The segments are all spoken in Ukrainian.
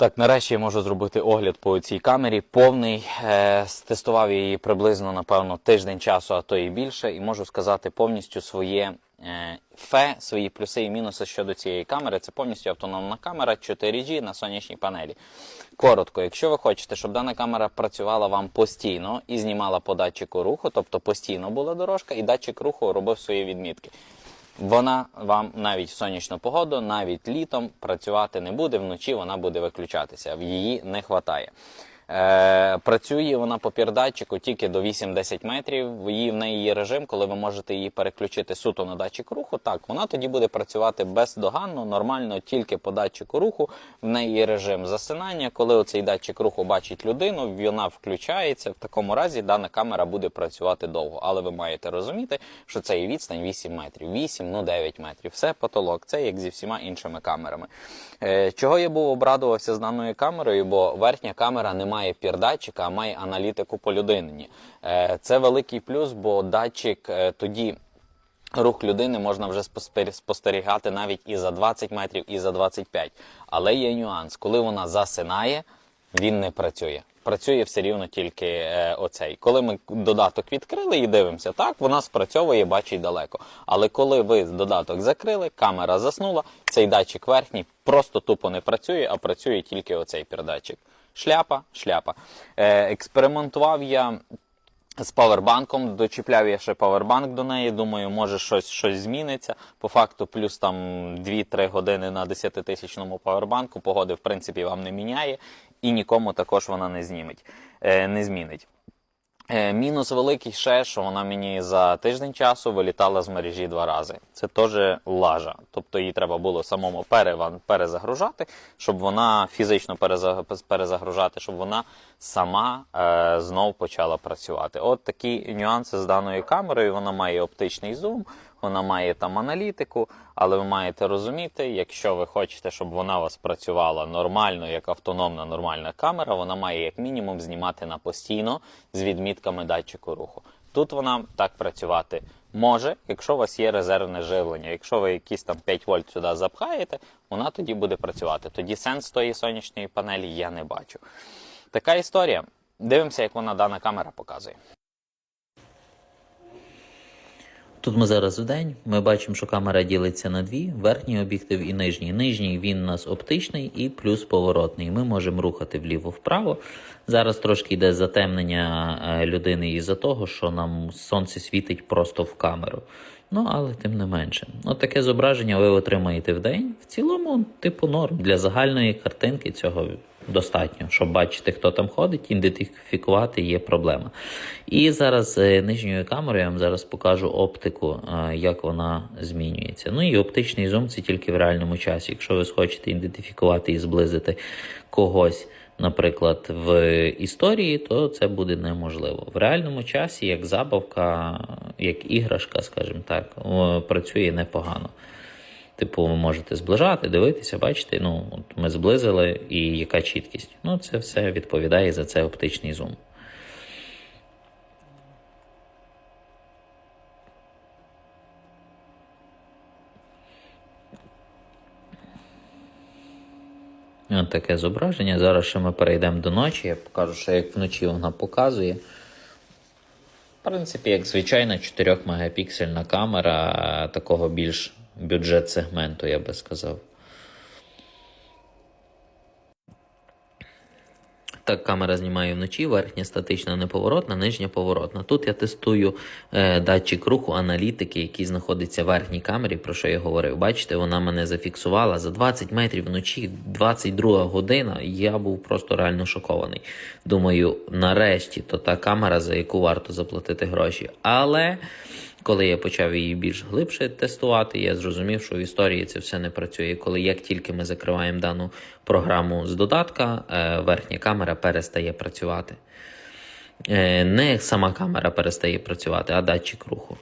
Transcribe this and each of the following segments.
Так, нарешті я можу зробити огляд по цій камері. Повний. Е, стестував її приблизно, напевно, тиждень часу, а то і більше. І можу сказати повністю своє е, фе, свої плюси і мінуси щодо цієї камери. Це повністю автономна камера 4G на сонячній панелі. Коротко, якщо ви хочете, щоб дана камера працювала вам постійно і знімала по датчику руху, тобто постійно була дорожка, і датчик руху робив свої відмітки. Вона вам навіть в сонячну погоду, навіть літом працювати не буде, вночі вона буде виключатися. Її не вистачає. Е, працює вона по пірдатчику тільки до 8-10 метрів. Її в неї є режим, коли ви можете її переключити суто на датчик руху. Так, вона тоді буде працювати бездоганно, нормально, тільки по датчику руху. В неї є режим засинання. Коли оцей датчик руху бачить людину, вона включається. В такому разі дана камера буде працювати довго. Але ви маєте розуміти, що це і відстань 8 метрів, 8, ну 9 метрів. Все потолок. Це як зі всіма іншими камерами. Е, чого я був обрадувався з даною камерою, бо верхня камера не має пірдатчика, а має аналітику по людині. Е, це великий плюс, бо датчик е, тоді. Рух людини можна вже спостерігати навіть і за 20 метрів, і за 25. Але є нюанс, коли вона засинає, він не працює. Працює все рівно тільки е, оцей. Коли ми додаток відкрили і дивимося, так вона спрацьовує, бачить далеко. Але коли ви додаток закрили, камера заснула, цей датчик верхній просто тупо не працює, а працює тільки оцей передатчик. Шляпа, шляпа. Е, експериментував я з павербанком, дочіпляв я ще павербанк до неї. Думаю, може щось, щось зміниться. По факту, плюс там 2-3 години на 10-тисячному павербанку. Погоди, в принципі, вам не міняє, і нікому також вона не зніметь, е, не змінить. Е, Мінус великий ще, що вона мені за тиждень часу вилітала з мережі два рази. Це теж лажа. Тобто її треба було самому переван- перезагружати, щоб вона фізично переза- перезагружати, щоб вона сама е, знов почала працювати. От такі нюанси з даною камерою. Вона має оптичний зум, вона має там аналітику, але ви маєте розуміти, якщо ви хочете, щоб вона у вас працювала нормально, як автономна нормальна камера, вона має як мінімум знімати на постійно з відмітками датчику руху. Тут вона так працювати може, якщо у вас є резервне живлення. Якщо ви якісь там 5 вольт сюди запхаєте, вона тоді буде працювати. Тоді сенс тої сонячної панелі я не бачу. Така історія. Дивимося, як вона дана камера показує. Тут ми зараз в день. Ми бачимо, що камера ділиться на дві: верхній об'єктив і нижній. Нижній він у нас оптичний і плюс поворотний. Ми можемо рухати вліво-вправо. Зараз трошки йде затемнення е, людини із-за того, що нам сонце світить просто в камеру. Ну, але тим не менше. От таке зображення ви отримаєте в день. В цілому, типу, норм. Для загальної картинки цього достатньо, щоб бачити, хто там ходить, ідентифікувати є проблема. І зараз е, нижньою камерою я вам зараз покажу оптику, е, як вона змінюється. Ну і оптичний зум це тільки в реальному часі. Якщо ви схочете ідентифікувати і зблизити когось. Наприклад, в історії, то це буде неможливо. В реальному часі, як забавка, як іграшка, скажімо так, працює непогано. Типу, ви можете зближати, дивитися, бачите, ну, от ми зблизили і яка чіткість. Ну, це все відповідає за це оптичний зум. От таке зображення. Зараз ще ми перейдемо до ночі. Я покажу, що як вночі вона показує. В принципі, як звичайна 4 мегапіксельна камера такого більш бюджет сегменту, я би сказав. Так, камера знімає вночі, верхня статична неповоротна, нижня поворотна. Тут я тестую е, датчик руху аналітики, який знаходиться в верхній камері, про що я говорив. Бачите, вона мене зафіксувала за 20 метрів вночі, 22 година. Я був просто реально шокований. Думаю, нарешті то та камера, за яку варто заплатити гроші. Але коли я почав її більш глибше тестувати, я зрозумів, що в історії це все не працює. Коли як тільки ми закриваємо дану програму з додатка, е, верхня камера перестає працювати. Е, Не сама камера перестає працювати, а датчик руху.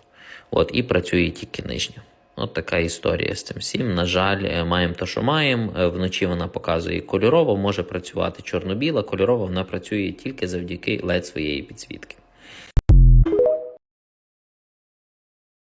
От, і працює тільки нижня. От така історія з цим всім. На жаль, е, маємо те, що маємо. Вночі вона показує кольорово, може працювати чорно-біла, кольорово вона працює тільки завдяки LED своєї підсвітки.